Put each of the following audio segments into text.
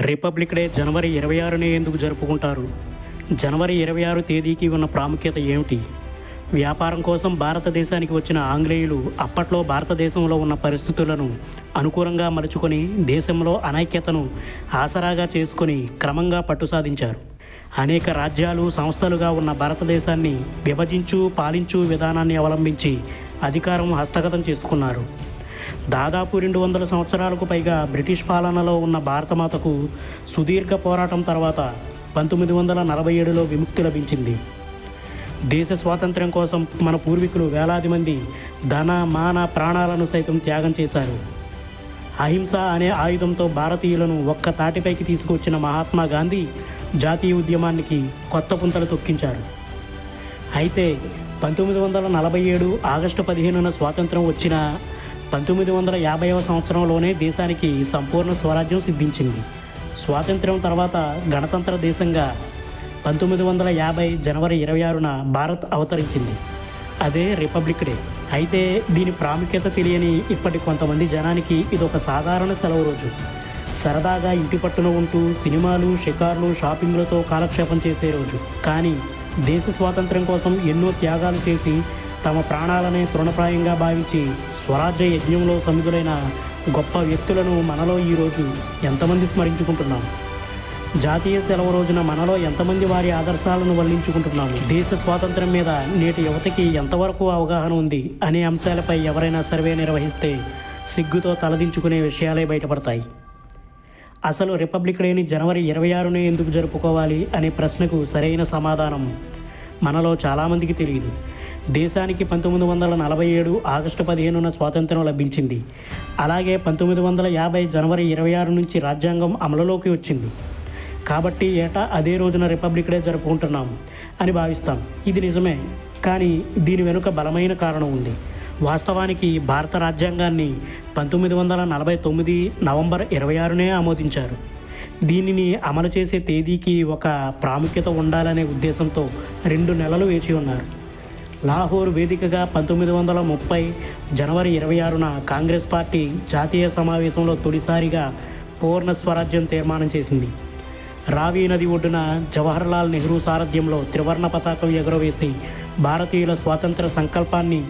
Republic day జనవరి ఇరవై ఆరునే ఎందుకు జరుపుకుంటారు? జనవరి ఇరవై ఆరు తేదీకి ఉన్న ప్రాముఖ్యత ఏమిటి? వ్యాపారం కోసం భారతదేశానికి వచ్చిన ఆంగ్లేయులు అప్పట్లో భారతదేశంలో ఉన్న పరిస్థితులను అనుకూలంగా మలుచుకొని దేశంలో అనైక్యతను ఆసరాగా చేసుకొని క్రమంగా పట్టు సాధించారు. అనేక రాజ్యాలు సంస్థలుగా ఉన్న భారతదేశాన్ని విభజించు పాలించు విధానాన్ని అవలంబించి అధికారం హస్తగతం చేసుకున్నారు. దాదాపు రెండు వందల సంవత్సరాలకు పైగా బ్రిటిష్ పాలనలో ఉన్న భారతమాతకు సుదీర్ఘ పోరాటం తర్వాత పంతొమ్మిది వందల నలభై ఏడులో విముక్తి లభించింది. దేశ స్వాతంత్ర్యం కోసం మన పూర్వీకులు వేలాది మంది ధన మాన ప్రాణాలను సైతం త్యాగం చేశారు. అహింస అనే ఆయుధంతో భారతీయులను ఒక్క తాటిపైకి తీసుకొచ్చిన మహాత్మా గాంధీ జాతీయ ఉద్యమానికి కొత్త పుంతలు తొక్కించారు. అయితే పంతొమ్మిది వందల నలభై ఏడు ఆగస్టు పదిహేనున స్వాతంత్రం వచ్చిన పంతొమ్మిది వందల యాభైవ సంవత్సరంలోనే దేశానికి సంపూర్ణ స్వరాజ్యం సిద్ధించింది. స్వాతంత్ర్యం తర్వాత గణతంత్ర దేశంగా పంతొమ్మిది వందల యాభై జనవరి ఇరవై ఆరున భారత్ అవతరించింది. అదే రిపబ్లిక్ డే. అయితే దీని ప్రాముఖ్యత తెలియని ఇప్పటి కొంతమంది జనానికి ఇది ఒక సాధారణ సెలవు రోజు. సరదాగా ఇంటి పట్టున ఉంటూ సినిమాలు షికార్లు షాపింగ్లతో కాలక్షేపం చేసే రోజు. కానీ దేశ స్వాతంత్ర్యం కోసం ఎన్నో త్యాగాలు చేసి తమ ప్రాణాలనే తృణప్రాయంగా భావించి స్వరాజ్య యజ్ఞంలో సమిధులైన గొప్ప వ్యక్తులను మనలో ఈరోజు ఎంతమంది స్మరించుకుంటున్నాం? జాతీయ సెలవు రోజున మనలో ఎంతమంది వారి ఆదర్శాలను వల్లించుకుంటున్నాము? దేశ స్వాతంత్ర్యం మీద నేటి యువతకి ఎంతవరకు అవగాహన ఉంది అనే అంశాలపై ఎవరైనా సర్వే నిర్వహిస్తే సిగ్గుతో తలదించుకునే విషయాలే బయటపడతాయి. అసలు రిపబ్లిక్ డేని జనవరి ఇరవై ఆరునే ఎందుకు జరుపుకోవాలి అనే ప్రశ్నకు సరైన సమాధానం మనలో చాలామందికి తెలియదు. దేశానికి పంతొమ్మిది వందల నలభై ఏడు ఆగస్టు పదిహేనున స్వాతంత్రం లభించింది. అలాగే పంతొమ్మిది వందల యాభై జనవరి ఇరవై ఆరు నుంచి రాజ్యాంగం అమలులోకి వచ్చింది. కాబట్టి ఏటా అదే రోజున రిపబ్లిక్ డే జరుపుకుంటున్నాం అని భావిస్తాం. ఇది నిజమే. కానీ దీని వెనుక బలమైన కారణం ఉంది. వాస్తవానికి భారత రాజ్యాంగాన్ని పంతొమ్మిది వందల నలభై తొమ్మిది నవంబర్ ఇరవై ఆరునే ఆమోదించారు. దీనిని అమలు చేసే తేదీకి ఒక ప్రాముఖ్యత ఉండాలనే ఉద్దేశంతో రెండు నెలలు వేచి ఉన్నారు. లాహోర్ వేదికగా పంతొమ్మిది వందల ముప్పై జనవరి ఇరవై ఆరున కాంగ్రెస్ పార్టీ జాతీయ సమావేశంలో తొలిసారిగా పూర్ణ స్వరాజ్యం తీర్మానం చేసింది. రావి నది ఒడ్డున జవహర్లాల్ నెహ్రూ సారథ్యంలో త్రివర్ణ పతాకం ఎగురవేసి భారతీయుల స్వాతంత్ర సంకల్పాన్ని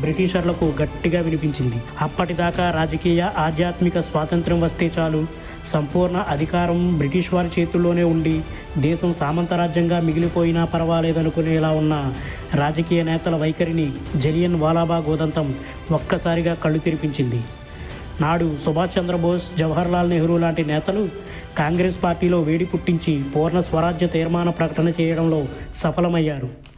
బ్రిటిషర్లకు గట్టిగా వినిపించింది. అప్పటిదాకా రాజకీయ ఆధ్యాత్మిక స్వాతంత్ర్యం వస్తే చాలు. సంపూర్ణ అధికారం బ్రిటిష్ వారి చేతుల్లోనే ఉండి దేశం సామంతరాజ్యంగా మిగిలిపోయినా పర్వాలేదనుకునేలా ఉన్న రాజకీయ నేతల వైఖరిని జలియన్ వాలాబాగ్ ఉదంతం ఒక్కసారిగా కళ్ళు తెరిపించింది. నాడు సుభాష్ చంద్రబోస్ జవహర్లాల్ నెహ్రూ లాంటి నేతలు కాంగ్రెస్ పార్టీలో వేడి పుట్టించి పూర్ణ స్వరాజ్య తీర్మాన ప్రకటన చేయడంలో సఫలమయ్యారు.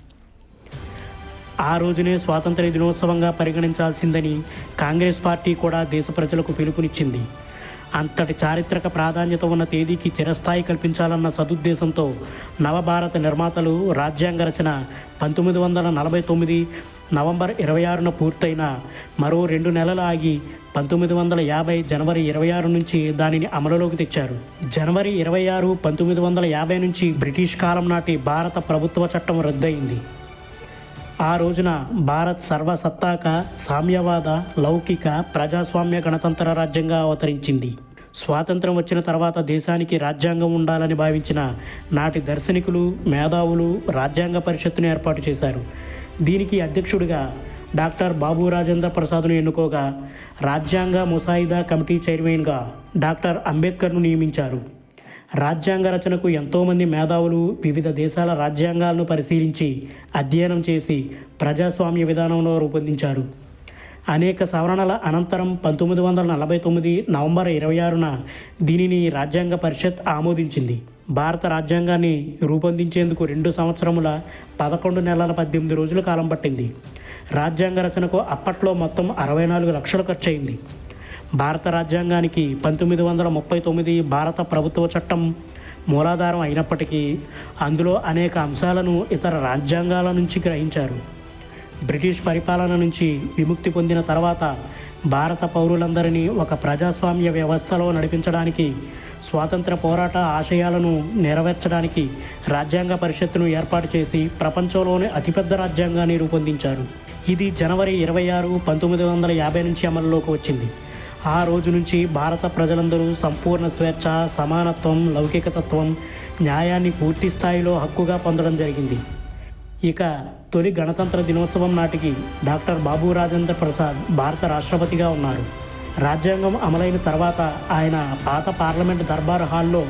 ఆ రోజునే స్వాతంత్ర దినోత్సవంగా పరిగణించాల్సిందని కాంగ్రెస్ పార్టీ కూడా దేశ ప్రజలకు పిలుపునిచ్చింది. అంతటి చారిత్రక ప్రాధాన్యత ఉన్న తేదీకి చిరస్థాయి కల్పించాలన్న సదుద్దేశంతో నవభారత నిర్మాతలు రాజ్యాంగ రచన పంతొమ్మిది వందల నలభై తొమ్మిది నవంబర్ ఇరవై ఆరున పూర్తయిన మరో రెండు నెలలు ఆగి పంతొమ్మిది వందల యాభై జనవరి ఇరవై ఆరు నుంచి దానిని అమలులోకి తెచ్చారు. జనవరి ఇరవై ఆరు పంతొమ్మిది వందల యాభై నుంచి బ్రిటిష్ కాలం నాటి భారత ప్రభుత్వ చట్టం రద్దయింది. ఆ రోజున భారత్ సర్వసత్తాక సామ్యవాద లౌకిక ప్రజాస్వామ్య గణతంత్ర రాజ్యంగా అవతరించింది. స్వాతంత్రం వచ్చిన తర్వాత దేశానికి రాజ్యాంగం ఉండాలని భావించిన నాటి దర్శనికులు మేధావులు రాజ్యాంగ పరిషత్తును ఏర్పాటు చేశారు. దీనికి అధ్యక్షుడిగా డాక్టర్ బాబు రాజేంద్ర ప్రసాద్ను ఎన్నుకోగా రాజ్యాంగ ముసాయిదా కమిటీ చైర్మన్గా డాక్టర్ అంబేద్కర్ను నియమించారు. రాజ్యాంగ రచనకు ఎంతోమంది మేధావులు వివిధ దేశాల రాజ్యాంగాలను పరిశీలించి అధ్యయనం చేసి ప్రజాస్వామ్య విధానంలో రూపొందించారు. అనేక సవరణల అనంతరం పంతొమ్మిది వందల నలభై తొమ్మిది నవంబర్ ఇరవై ఆరున దీనిని రాజ్యాంగ పరిషత్ ఆమోదించింది. భారత రాజ్యాంగాన్ని రూపొందించేందుకు రెండు సంవత్సరముల పదకొండు నెలల పద్దెనిమిది రోజుల కాలం పట్టింది. రాజ్యాంగ రచనకు అప్పట్లో మొత్తం అరవై నాలుగు లక్షలు ఖర్చయింది. భారత రాజ్యాంగానికి పంతొమ్మిది వందల ముప్పై తొమ్మిది భారత ప్రభుత్వ చట్టం మూలాధారం అయినప్పటికీ అందులో అనేక అంశాలను ఇతర రాజ్యాంగాల నుంచి గ్రహించారు. బ్రిటిష్ పరిపాలన నుంచి విముక్తి పొందిన తర్వాత భారత పౌరులందరినీ ఒక ప్రజాస్వామ్య వ్యవస్థలో నడిపించడానికి స్వాతంత్ర పోరాట ఆశయాలను నెరవేర్చడానికి రాజ్యాంగ పరిషత్తును ఏర్పాటు చేసి ప్రపంచంలోనే అతిపెద్ద రాజ్యాంగాన్ని రూపొందించారు. ఇది జనవరి ఇరవై ఆరు పంతొమ్మిది వందల యాభై నుంచి అమలులోకి వచ్చింది. ఆ రోజు నుంచి భారత ప్రజలందరూ సంపూర్ణ స్వేచ్ఛ సమానత్వం లౌకికతత్వం న్యాయాన్ని పూర్తి స్థాయిలో హక్కుగా పొందడం జరిగింది. ఇక తొలి గణతంత్ర దినోత్సవం నాటికి డాక్టర్ బాబు రాజేంద్ర ప్రసాద్ భారత రాష్ట్రపతిగా ఉన్నారు. రాజ్యాంగం అమలైన తర్వాత ఆయన పాత పార్లమెంట్ దర్బార్ హాల్లో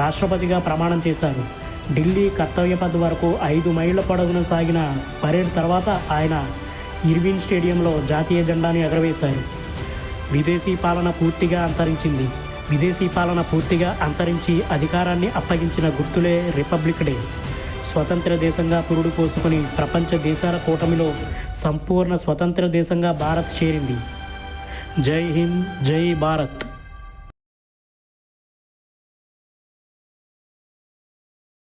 రాష్ట్రపతిగా ప్రమాణం చేశారు. ఢిల్లీ కర్తవ్య వరకు ఐదు మైళ్ళ పొడవున సాగిన పరేడ్ తర్వాత ఆయన ఇర్విన్ స్టేడియంలో జాతీయ జెండాను ఎగరవేశారు. విదేశీ పాలన పూర్తిగా అంతరించింది. విదేశీ పాలన పూర్తిగా అంతరించి అధికారాన్ని అప్పగించిన గుర్తులే రిపబ్లిక్ డే. స్వతంత్ర దేశంగా పురుడు పోసుకొని ప్రపంచ దేశాల కూటమిలో సంపూర్ణ స్వతంత్ర దేశంగా భారత్ చేరింది. జై హింద్ జై భారత్.